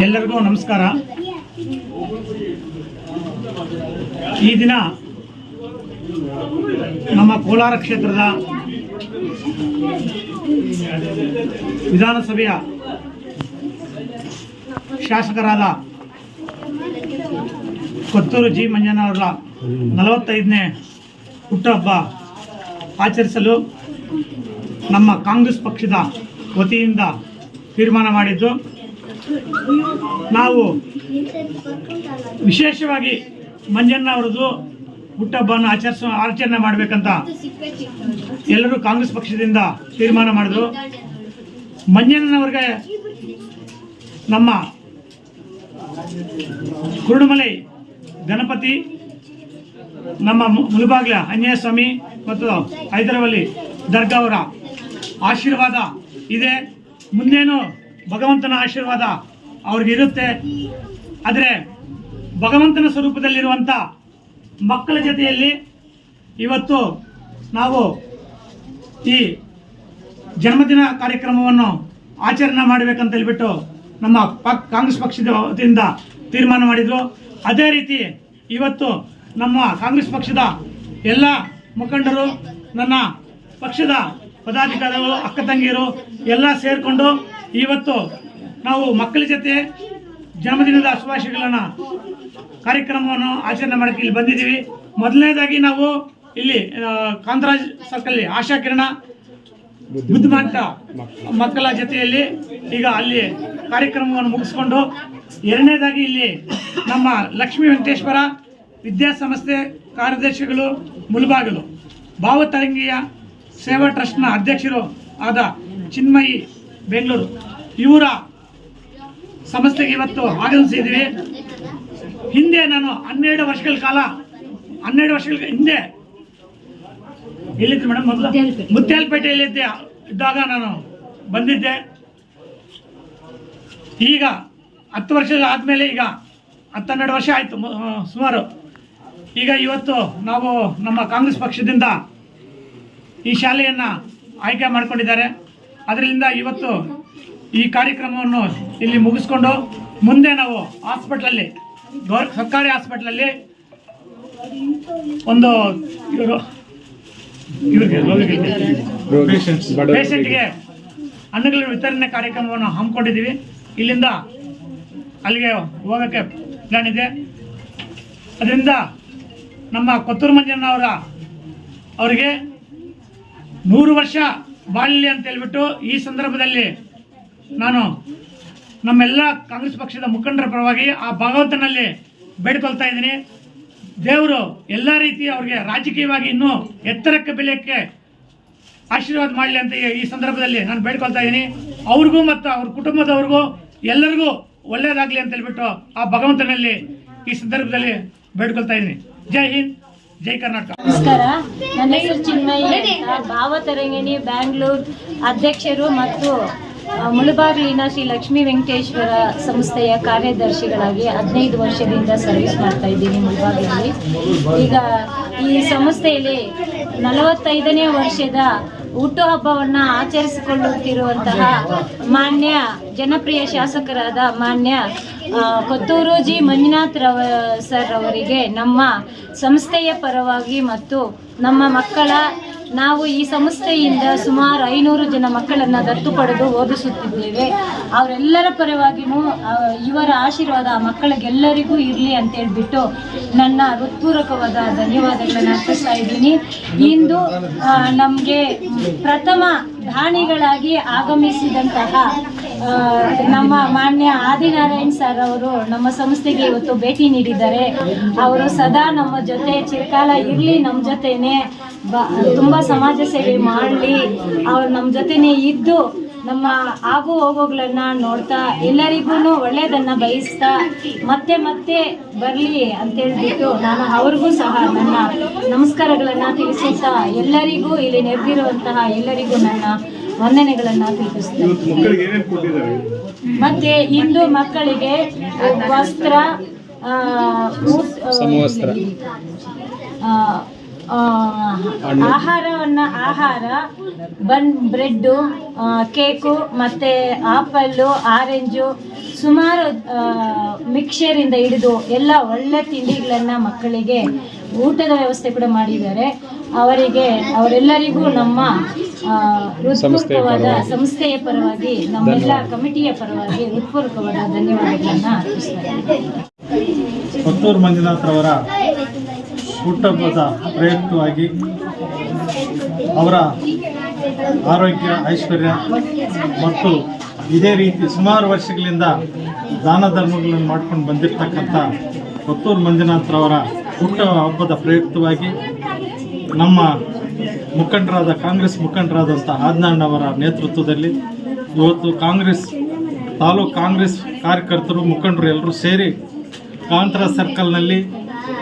ಎಲ್ಲರಿಗೂ ನಮಸ್ಕಾರ. ಈ ದಿನ ನಮ್ಮ ಕೋಲಾರ ಕ್ಷೇತ್ರದ ವಿಧಾನಸಭೆಯ ಶಾಸಕರಾದ ಕೊತ್ತೂರು ಜಿ ಮಂಜನವರ ನಲವತ್ತೈದನೇ ಹುಟ್ಟುಹಬ್ಬ ಆಚರಿಸಲು ನಮ್ಮ ಕಾಂಗ್ರೆಸ್ ಪಕ್ಷದ ವತಿಯಿಂದ ತೀರ್ಮಾನ ಮಾಡಿದ್ದು. ನಾವು ವಿಶೇಷವಾಗಿ ಮಂಜಣ್ಣ ಅವರದು ಹುಟ್ಟಹಬ್ಬವನ್ನು ಆಚರಿಸ ಆಚರಣೆ ಮಾಡಬೇಕಂತ ಎಲ್ಲರೂ ಕಾಂಗ್ರೆಸ್ ಪಕ್ಷದಿಂದ ತೀರ್ಮಾನ ಮಾಡಿದ್ರು. ಮಂಜಣ್ಣನವ್ರಿಗೆ ನಮ್ಮ ಕುರುಡುಮಲೈ ಗಣಪತಿ, ನಮ್ಮ ಮುಲಬಾಗ್ಲ ಆಂಜನೇಯ ಸ್ವಾಮಿ ಮತ್ತು ಹೈದರಾಬಾಲಿ ದರ್ಗಾ ಅವರ ಆಶೀರ್ವಾದ ಇದೆ. ಮುಂದೇನು ಭಗವಂತನ ಆಶೀರ್ವಾದ ಅವ್ರಿಗಿರುತ್ತೆ. ಆದರೆ ಭಗವಂತನ ಸ್ವರೂಪದಲ್ಲಿರುವಂಥ ಮಕ್ಕಳ ಜೊತೆಯಲ್ಲಿ ಇವತ್ತು ನಾವು ಈ ಜನ್ಮದಿನ ಕಾರ್ಯಕ್ರಮವನ್ನು ಆಚರಣೆ ಮಾಡಬೇಕಂತ ಹೇಳ್ಬಿಟ್ಟು ನಮ್ಮ ಪಕ್, ಕಾಂಗ್ರೆಸ್ ಪಕ್ಷದ ವತಿಯಿಂದ ತೀರ್ಮಾನ ಮಾಡಿದರು. ಅದೇ ರೀತಿ ಇವತ್ತು ನಮ್ಮ ಕಾಂಗ್ರೆಸ್ ಪಕ್ಷದ ಎಲ್ಲ ಮುಖಂಡರು, ನನ್ನ ಪಕ್ಷದ ಪದಾಧಿಕಾರಿಗಳು, ಅಕ್ಕ ತಂಗಿಯರು ಎಲ್ಲ ಸೇರಿಕೊಂಡು ಇವತ್ತು ನಾವು ಮಕ್ಕಳ ಜೊತೆ ಜನ್ಮದಿನದ ಶುಭಾಶಯಗಳನ್ನು ಕಾರ್ಯಕ್ರಮವನ್ನು ಆಚರಣೆ ಮಾಡೋಕ್ಕೆ ಇಲ್ಲಿ ಬಂದಿದ್ದೀವಿ. ಮೊದಲನೇದಾಗಿ ನಾವು ಇಲ್ಲಿ ಕಾಂತರಾಜ್ ಸರ್ಕಲ್ಲಿ ಆಶಾ ಕಿರಣ ಬುದ್ಧಿಮಾಂತ ಮಕ್ಕಳ ಜೊತೆಯಲ್ಲಿ ಈಗ ಅಲ್ಲಿ ಕಾರ್ಯಕ್ರಮವನ್ನು ಮುಗಿಸ್ಕೊಂಡು ಎರಡನೇದಾಗಿ ಇಲ್ಲಿ ನಮ್ಮ ಲಕ್ಷ್ಮೀ ವೆಂಕಟೇಶ್ವರ ವಿದ್ಯಾಸಂಸ್ಥೆ ಕಾರ್ಯದರ್ಶಿಗಳು ಮುಲ್ಬಾಗಲು. ಭಾವತರಂಗಿಯ ಸೇವಾ ಟ್ರಸ್ಟ್ನ ಅಧ್ಯಕ್ಷರು ಆದ ಚಿನ್ಮಯಿ ಬೆಂಗಳೂರು. ಇವರ ಸಂಸ್ಥೆಗೆ ಇವತ್ತು ಆಗಮಿಸಿದ್ದೀವಿ ಹಿಂದೆ ನಾನು ಹನ್ನೆರಡು ವರ್ಷಗಳ ಕಾಲ ಹನ್ನೆರಡು ವರ್ಷಗಳ ಹಿಂದೆ. ಎಲ್ಲಿದ್ದೆ ಮೇಡಮ್ ಮೊದಲು? ಮುತ್ಯಾಲಪೇಟೆಯಲ್ಲಿದ್ದೆ ಇದ್ದಾಗ ನಾನು ಬಂದಿದ್ದೆ. ಈಗ ಹತ್ತು ವರ್ಷ ಆದಮೇಲೆ ಈಗ ಹತ್ತೆರಡು ವರ್ಷ ಆಯಿತು ಸುಮಾರು. ಈಗ ಇವತ್ತು ನಾವು ನಮ್ಮ ಕಾಂಗ್ರೆಸ್ ಪಕ್ಷದಿಂದ ಈ ಶಾಲೆಯನ್ನು ಆಯ್ಕೆ ಮಾಡಿಕೊಂಡಿದ್ದಾರೆ. ಅದರಿಂದ ಇವತ್ತು ಈ ಕಾರ್ಯಕ್ರಮವನ್ನು ಇಲ್ಲಿ ಮುಗಿಸ್ಕೊಂಡು ಮುಂದೆ ನಾವು ಹಾಸ್ಪಿಟ್ಲಲ್ಲಿ ಗೌರ್ ಸರ್ಕಾರಿ ಹಾಸ್ಪಿಟ್ಲಲ್ಲಿ ಒಂದು ಇವರು ಇವ್ರಿಗೆ ಪೇಷಂಟ್ಗೆ ಹಣ್ಣುಗಳ ವಿತರಣೆ ಕಾರ್ಯಕ್ರಮವನ್ನು ಹಮ್ಮಿಕೊಂಡಿದ್ದೀವಿ. ಇಲ್ಲಿಂದ ಅಲ್ಲಿಗೆ ಹೋಗೋಕ್ಕೆ ಪ್ಲಾನ್ ಇದೆ. ಅದರಿಂದ ನಮ್ಮ ಕೊತ್ತೂರು ಮಂಜಣ್ಣ ಅವರ ಅವರಿಗೆ ನೂರು ವರ್ಷ ಬಾಳಲಿ ಅಂತ ಹೇಳ್ಬಿಟ್ಟು ಈ ಸಂದರ್ಭದಲ್ಲಿ ನಾನು ನಮ್ಮೆಲ್ಲ ಕಾಂಗ್ರೆಸ್ ಪಕ್ಷದ ಮುಖಂಡರ ಪರವಾಗಿ ಆ ಭಗವಂತನಲ್ಲಿ ಬೇಡ್ಕೊಳ್ತಾ ಇದ್ದೀನಿ. ದೇವರು ಎಲ್ಲ ರೀತಿ ಅವ್ರಿಗೆ ರಾಜಕೀಯವಾಗಿ ಇನ್ನೂ ಎತ್ತರಕ್ಕೆ ಬೆಲೆಯಕ್ಕೆ ಆಶೀರ್ವಾದ ಮಾಡಲಿ ಅಂತ ಈ- ಸಂದರ್ಭದಲ್ಲಿ ನಾನು ಬೇಡ್ಕೊಳ್ತಾ ಇದ್ದೀನಿ. ಅವ್ರಿಗೂ ಮತ್ತು ಅವ್ರ ಕುಟುಂಬದವ್ರಿಗೂ ಎಲ್ಲರಿಗೂ ಒಳ್ಳೆಯದಾಗಲಿ ಅಂತ ಹೇಳ್ಬಿಟ್ಟು ಆ ಭಗವಂತನಲ್ಲಿ ಈ ಸಂದರ್ಭದಲ್ಲಿ ಬೇಡ್ಕೊಳ್ತಾ ಇದ್ದೀನಿ. ಜೈ ಹಿಂದ್. ಜೈ ಕರ್ನಾಟಕ. ನಮಸ್ಕಾರ. ನನ್ನ ಹೆಸರು ಚಿನ್ಮಯಿ ಭಾವತರಂಗಿಣಿ ಬ್ಯಾಂಗ್ಳೂರ್ ಅಧ್ಯಕ್ಷರು ಮತ್ತು ಮುಳುಬಾಗಿಲಿನ ಶ್ರೀ ಲಕ್ಷ್ಮೀ ವೆಂಕಟೇಶ್ವರ ಸಂಸ್ಥೆಯ ಕಾರ್ಯದರ್ಶಿಗಳಾಗಿ ಹದಿನೈದು ವರ್ಷದಿಂದ ಸರ್ವಿಸ್ ಮಾಡ್ತಾ ಇದ್ದೀನಿ ಮುಳುಬಾರ್ಲಿ ಈಗ ಈ ಸಂಸ್ಥೆಯಲ್ಲಿ ನಲವತ್ತೈದನೇ ವರ್ಷದ ಹುಟ್ಟುಹಬ್ಬವನ್ನು ಆಚರಿಸಿಕೊಳ್ಳುತ್ತಿರುವಂತಹ ಮಾನ್ಯ ಜನಪ್ರಿಯ ಶಾಸಕರಾದ ಮಾನ್ಯ ಕೊತ್ತೂರು ಜಿ ಮಂಜುನಾಥ್ ರವ, ಸರ್ ಅವರಿಗೆ ನಮ್ಮ ಸಂಸ್ಥೆಯ ಪರವಾಗಿ ಮತ್ತು ನಮ್ಮ ಮಕ್ಕಳ ನಾವು ಈ ಸಂಸ್ಥೆಯಿಂದ ಸುಮಾರು ಐನೂರು ಜನ ಮಕ್ಕಳನ್ನು ದತ್ತು ಪಡೆದು ಓದಿಸುತ್ತಿದ್ದೇವೆ. ಅವರೆಲ್ಲರ ಪರವಾಗಿಯೂ ಇವರ ಆಶೀರ್ವಾದ ಆ ಮಕ್ಕಳಿಗೆಲ್ಲರಿಗೂ ಇರಲಿ ಅಂತ ಹೇಳಿಬಿಟ್ಟು ನನ್ನ ಹೃತ್ಪೂರ್ವಕವಾದ ಧನ್ಯವಾದಗಳನ್ನು ಅರ್ಪಿಸ್ತಾ ಇದ್ದೀನಿ. ಇಂದು ನಮಗೆ ಪ್ರಥಮ ದಾನಿಗಳಾಗಿ ಆಗಮಿಸಿದಂತಹ ನಮ್ಮ ಮಾನ್ಯ ಆದಿನಾರಾಯಣ್ ಸರ್ ಅವರು ನಮ್ಮ ಸಂಸ್ಥೆಗೆ ಇವತ್ತು ಭೇಟಿ ನೀಡಿದ್ದಾರೆ. ಅವರು ಸದಾ ನಮ್ಮ ಜೊತೆ ಚಿರಕಾಲ ಇರಲಿ, ನಮ್ಮ ಜೊತೆನೆ ಬ ತುಂಬ ಸಮಾಜ ಸೇವೆ ಮಾಡಲಿ. ಅವ್ರು ನಮ್ಮ ಜೊತೆನೆ ಇದ್ದು ನಮ್ಮ ಆಗು ಹೋಗೋಗಳನ್ನ ನೋಡ್ತಾ ಎಲ್ಲರಿಗೂ ಒಳ್ಳೆಯದನ್ನು ಬಯಸ್ತಾ ಮತ್ತೆ ಮತ್ತೆ ಬರಲಿ ಅಂತೇಳ್ಬಿಟ್ಟು ನಾನು ಅವ್ರಿಗೂ ಸಹ ನನ್ನ ನಮಸ್ಕಾರಗಳನ್ನು ತಿಳಿಸುತ್ತಾ ಎಲ್ಲರಿಗೂ ಇಲ್ಲಿ ನೆರೆದಿರುವಂತಹ ಎಲ್ಲರಿಗೂ ನನ್ನ ವಂದನೆಗಳನ್ನು ತಿಳಿಸ್ತೇನೆ ಮಕ್ಕಳಿಗೆ ಏನೇನು ಕೊಟ್ಟಿದ್ದಾರೆ? ಮತ್ತೆ ಇಂದು ಮಕ್ಕಳಿಗೆ ವಸ್ತ್ರ ಆ, ಆಹಾರವನ್ನು ಆಹಾರ ಬನ್ ಬ್ರೆಡ್ಡು ಕೇಕು ಮತ್ತು ಆಪಲ್ಲು ಆರೆಂಜು ಸುಮಾರು ಮಿಕ್ಸರ್ ಇಂದ ಹಿಡಿದು ಎಲ್ಲ ಒಳ್ಳೆ ತಿಂಡಿಗಳನ್ನು ಮಕ್ಕಳಿಗೆ ಊಟದ ವ್ಯವಸ್ಥೆ ಕೂಡ ಮಾಡಿದ್ದಾರೆ. ಅವರಿಗೆ ಅವರೆಲ್ಲರಿಗೂ ನಮ್ಮ ಹೃತ್ಪೂರ್ವಕವಾದ ಸಂಸ್ಥೆಯ ಪರವಾಗಿ ನಮ್ಮೆಲ್ಲ ಕಮಿಟಿಯ ಪರವಾಗಿ ಹೃತ್ಪೂರ್ವಕವಾದ ಧನ್ಯವಾದಗಳನ್ನು ಅರ್ಪಿಸ್ತಾರೆ ಹುಟ್ಟಹಬ್ಬದ ಪ್ರಯುಕ್ತವಾಗಿ ಅವರ ಆರೋಗ್ಯ, ಐಶ್ವರ್ಯ ಮತ್ತು ಇದೇ ರೀತಿ ಸುಮಾರು ವರ್ಷಗಳಿಂದ ದಾನ ಧರ್ಮಗಳನ್ನು ಮಾಡ್ಕೊಂಡು ಬಂದಿರತಕ್ಕಂಥ ಕೊತ್ತೂರು ಮಂಜುನಾಥ್ರವರ ಹುಟ್ಟ ಹಬ್ಬದ ಪ್ರಯುಕ್ತವಾಗಿ ನಮ್ಮ ಮುಖಂಡರಾದ, ಕಾಂಗ್ರೆಸ್ ಮುಖಂಡರಾದಂಥ ಆದ್ನಾಣ್ಣವರ ನೇತೃತ್ವದಲ್ಲಿ ಇವತ್ತು ಕಾಂಗ್ರೆಸ್, ತಾಲೂಕು ಕಾಂಗ್ರೆಸ್ ಕಾರ್ಯಕರ್ತರು, ಮುಖಂಡರು ಎಲ್ಲರೂ ಸೇರಿ ಕಾಂತರ ಸರ್ಕಲ್ನಲ್ಲಿ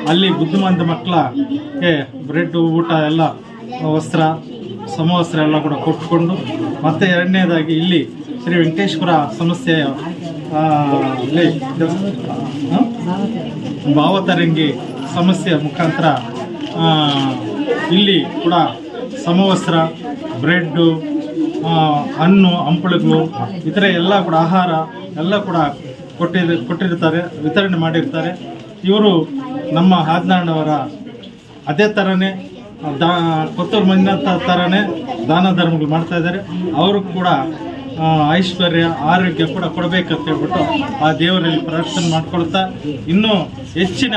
ಅಲ್ಲಿ ಬುದ್ಧಿಮಾಂದ ಮಕ್ಕಳಿಗೆ ಬ್ರೆಡ್, ಊಟ ಎಲ್ಲ, ವಸ್ತ್ರ, ಸಮವಸ್ತ್ರ ಎಲ್ಲ ಕೂಡ ಕೊಟ್ಟುಕೊಂಡು, ಮತ್ತೆ ಎರಡನೇದಾಗಿ ಇಲ್ಲಿ ಶ್ರೀ ವೆಂಕಟೇಶ್ವರ ಸಂಸ್ಥೆಯ? ಭಾವತರಂಗಿ ಸಮಸ್ಯೆಯ ಮುಖಾಂತರ ಇಲ್ಲಿ ಕೂಡ ಸಮವಸ್ತ್ರ ಬ್ರೆಡ್ಡು ಹಣ್ಣು ಹಂಪಳುಗಳು ಇತರೆ ಎಲ್ಲ ಕೂಡ ಆಹಾರ ಎಲ್ಲ ಕೂಡ ಕೊಟ್ಟಿದ್ದು ಕೊಟ್ಟಿರ್ತಾರೆ, ವಿತರಣೆ ಮಾಡಿರ್ತಾರೆ ಇವರು ನಮ್ಮ ಹಾದ್ನಾಣ್ಣವರ ಅದೇ ಥರನೇ ದಾ ಕೊತ್ತೂರು ಮಂಜುನಾಥ ಥರನೇ ದಾನ ಧರ್ಮಗಳು ಮಾಡ್ತಾ ಇದ್ದಾರೆ. ಅವರು ಕೂಡ ಐಶ್ವರ್ಯ, ಆರೋಗ್ಯ ಕೂಡ ಕೊಡಬೇಕಂತ ಹೇಳ್ಬಿಟ್ಟು ಆ ದೇವರಲ್ಲಿ ಪ್ರಾರ್ಥನೆ ಮಾಡ್ಕೊಳ್ತಾ ಇನ್ನೂ ಹೆಚ್ಚಿನ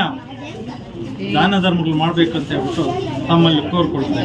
ದಾನ ಧರ್ಮಗಳು ಮಾಡಬೇಕಂತ ಹೇಳ್ಬಿಟ್ಟು ತಮ್ಮಲ್ಲಿ ಕೋರ್ಕೊಳ್ತಾ